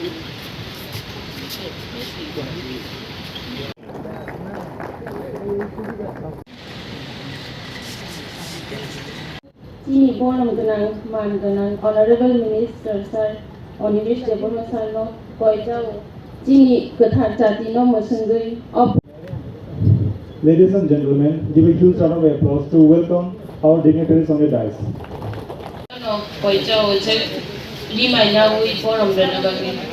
Sini Bonam Ganang, Man Ganang, Honorable Minister Sir, Onivish Debona Sarno, Koijao, Sini Ketat Jati No Masungui, of Ladies and gentlemen, give a huge round of applause to welcome our dignitaries on the dais. Lima Yawi Bonam Ganang.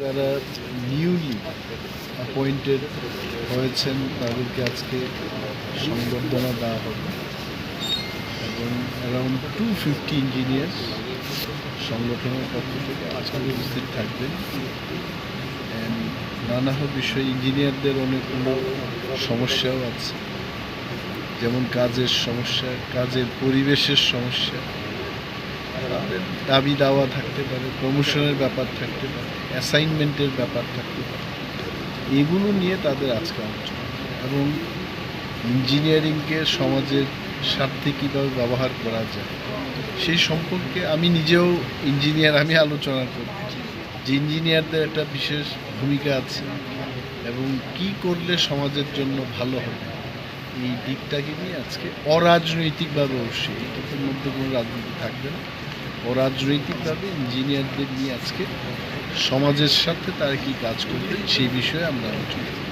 যারা newly appointed হয়েছেন তাদেরকে আজকে সংবর্ধনা দেওয়া হবে এবং around two fifty engineer সংগঠনের পক্ষ থেকে আজকে উপস্থিত থাকবেন। নানা বিষয় ইঞ্জিনিয়ারদের অনেকগুলো সমস্যাও আছে। যেমন কাজের সমস্যা, কাজের পরিবেশের সমস্যা। তাদের দাবি দাওয়া থাকতে পারে প্রমোশনের ব্যাপার থাকতে পারে অ্যাসাইনমেন্টের ব্যাপার থাকতে পারে। এগুলো নিয়ে তাদের আজকে আলোচনা। এবং ইঞ্জিনিয়ারিংকে সমাজের স্বার্থে কীভাবে ব্যবহার করা যায়? সেই সম্পর্কে আমি নিজেও ইঞ্জিনিয়ার আমি আলোচনা করছি। যে ইঞ্জিনিয়ারদের একটা বিশেষ ভূমিকা আছে এবং কি করলে সমাজের জন্য ভালো হবে? এই দিকটাকে নিয়ে আজকে অরাজনৈতিকভাবে অবশ্যই এটার মধ্যে কোনো রাজনীতি থাকবে না। অরাজনৈতিকভাবে ইঞ্জিনিয়ারদের নিয়ে আজকে সমাজের সাথে তারা কি কাজ করবে সেই বিষয়ে আমরা আলোচনা।